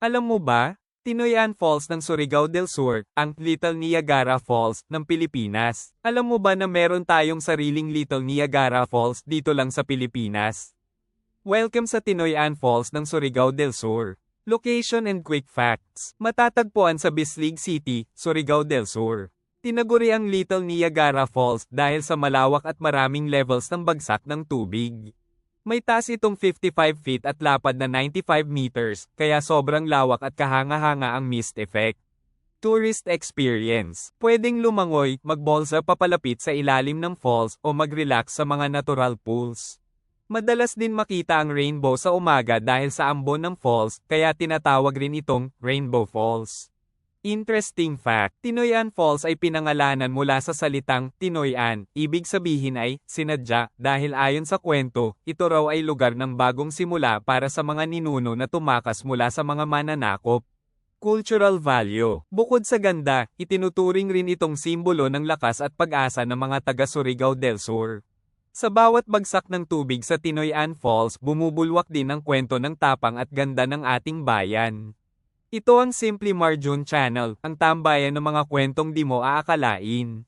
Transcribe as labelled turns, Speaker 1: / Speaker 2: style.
Speaker 1: Alam mo ba, Tinoyan Falls ng Surigao del Sur, ang Little Niagara Falls ng Pilipinas. Alam mo ba na meron tayong sariling Little Niagara Falls dito lang sa Pilipinas? Welcome sa Tinoyan Falls ng Surigao del Sur. Location and quick facts. Matatagpuan sa Bislig City, Surigao del Sur. Tinaguri ang Little Niagara Falls dahil sa malawak at maraming levels ng bagsak ng tubig. May taas itong 55 feet at lapad na 95 meters, kaya sobrang lawak at kahanga-hanga ang mist effect. Tourist experience. Pwedeng lumangoy, magbolsa papalapit sa ilalim ng falls o mag-relax sa mga natural pools. Madalas din makita ang rainbow sa umaga dahil sa ambon ng falls, kaya tinatawag rin itong Rainbow Falls. Interesting fact, Tinoyan Falls ay pinangalanan mula sa salitang Tinoyan, ibig sabihin ay sinadya dahil ayon sa kwento, ito raw ay lugar ng bagong simula para sa mga ninuno na tumakas mula sa mga mananakop. Cultural value. Bukod sa ganda, itinuturing rin itong simbolo ng lakas at pag-asa ng mga taga Surigao del Sur. Sa bawat bagsak ng tubig sa Tinoyan Falls, bumubulwak din ang kwento ng tapang at ganda ng ating bayan. Ito ang Simply Marjun Channel, ang tambayan ng mga kwentong di mo aakalain.